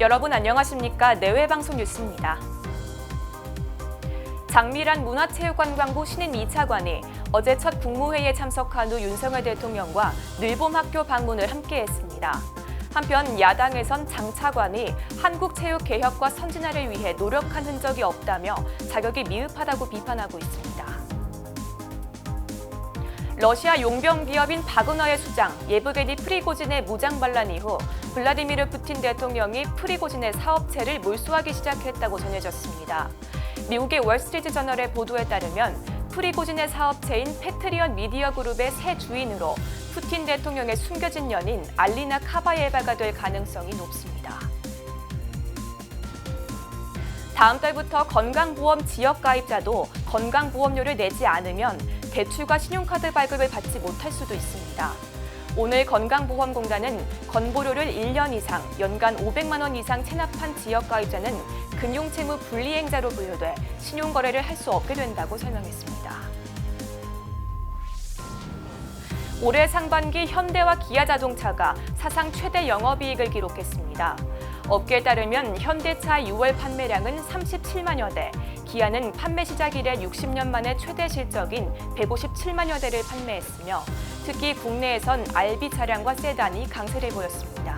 여러분 안녕하십니까? 내외방송 뉴스입니다. 장미란 문화체육관광부 신임 2차관이 어제 첫 국무회의에 참석한 후 윤석열 대통령과 늘봄학교 방문을 함께했습니다. 한편 야당에선 장 차관이 한국 체육 개혁과 선진화를 위해 노력한 흔적이 없다며 자격이 미흡하다고 비판하고 있습니다. 러시아 용병 기업인 바그너의 수장 예브게니 프리고진의 무장 반란 이후 블라디미르 푸틴 대통령이 프리고진의 사업체를 몰수하기 시작했다고 전해졌습니다. 미국의 월스트리트 저널의 보도에 따르면 프리고진의 사업체인 패트리언 미디어 그룹의 새 주인으로 푸틴 대통령의 숨겨진 연인 알리나 카바예바가 될 가능성이 높습니다. 다음 달부터 건강보험 지역 가입자도 건강보험료를 내지 않으면 대출과 신용카드 발급을 받지 못할 수도 있습니다. 오늘 건강보험공단은 건보료를 1년 이상, 연간 500만 원 이상 체납한 지역 가입자는 금융채무 불이행자로 분류돼 신용거래를 할 수 없게 된다고 설명했습니다. 올해 상반기 현대와 기아자동차가 사상 최대 영업이익을 기록했습니다. 업계에 따르면 현대차 6월 판매량은 37만여 대, 기아는 판매 시작 이래 60년 만에 최대 실적인 157만여 대를 판매했으며 특히 국내에선 RB 차량과 세단이 강세를 보였습니다.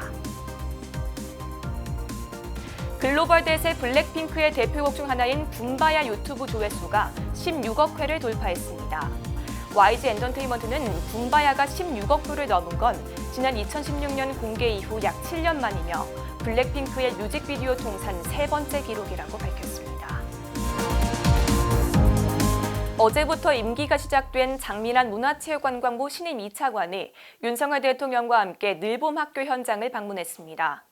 글로벌 대세 블랙핑크의 대표곡 중 하나인 붐바야 유튜브 조회수가 16억 회를 돌파했습니다. YG 엔터테인먼트는 붐바야가 16억 뷰를 넘은 건 지난 2016년 공개 이후 약 7년 만이며 블랙핑크의 뮤직비디오 통산 세 번째 기록이라고 밝혔습니다. 어제부터 임기가 시작된 장민환 문화체육관광부 신임 2차관이 윤석열 대통령과 함께 늘봄학교 현장을 방문했습니다.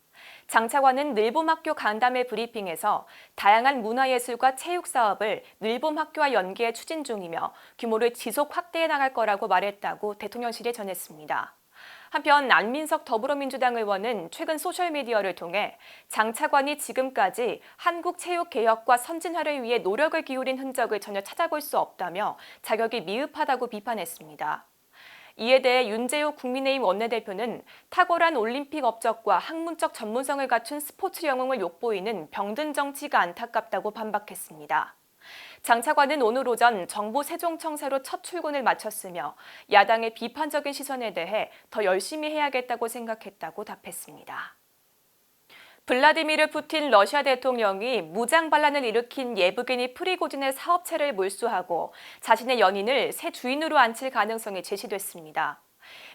장 차관은 늘봄학교 간담회 브리핑에서 다양한 문화예술과 체육 사업을 늘봄학교와 연계해 추진 중이며 규모를 지속 확대해 나갈 거라고 말했다고 대통령실에 전했습니다. 한편 안민석 더불어민주당 의원은 최근 소셜미디어를 통해 장 차관이 지금까지 한국 체육 개혁과 선진화를 위해 노력을 기울인 흔적을 전혀 찾아볼 수 없다며 자격이 미흡하다고 비판했습니다. 이에 대해 윤재호 국민의힘 원내대표는 탁월한 올림픽 업적과 학문적 전문성을 갖춘 스포츠 영웅을 욕보이는 병든 정치가 안타깝다고 반박했습니다. 장 차관은 오늘 오전 정부 세종청사로 첫 출근을 마쳤으며 야당의 비판적인 시선에 대해 더 열심히 해야겠다고 생각했다고 답했습니다. 블라디미르 푸틴 러시아 대통령이 무장 반란을 일으킨 예브게니 프리고진의 사업체를 몰수하고 자신의 연인을 새 주인으로 앉힐 가능성이 제시됐습니다.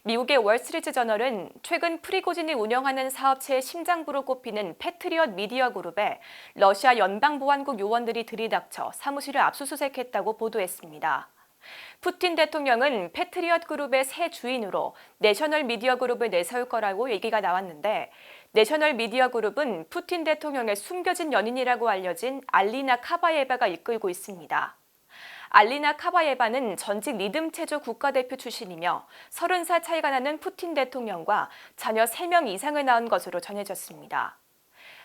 미국의 월스트리트 저널은 최근 프리고진이 운영하는 사업체의 심장부로 꼽히는 패트리엇 미디어 그룹에 러시아 연방보안국 요원들이 들이닥쳐 사무실을 압수수색했다고 보도했습니다. 푸틴 대통령은 패트리엇 그룹의 새 주인으로 내셔널 미디어 그룹을 내세울 거라고 얘기가 나왔는데 내셔널 미디어 그룹은 푸틴 대통령의 숨겨진 연인이라고 알려진 알리나 카바예바가 이끌고 있습니다. 알리나 카바예바는 전직 리듬 체조 국가대표 출신이며 30살 차이가 나는 푸틴 대통령과 자녀 3명 이상을 낳은 것으로 전해졌습니다.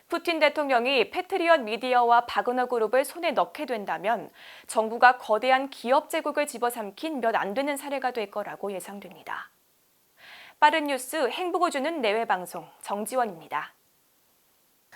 푸틴 대통령이 패트리엇 미디어와 바그너 그룹을 손에 넣게 된다면 정부가 거대한 기업 제국을 집어삼킨 몇 안 되는 사례가 될 거라고 예상됩니다. 빠른 뉴스 행복을 주는 내외 방송 정지원입니다.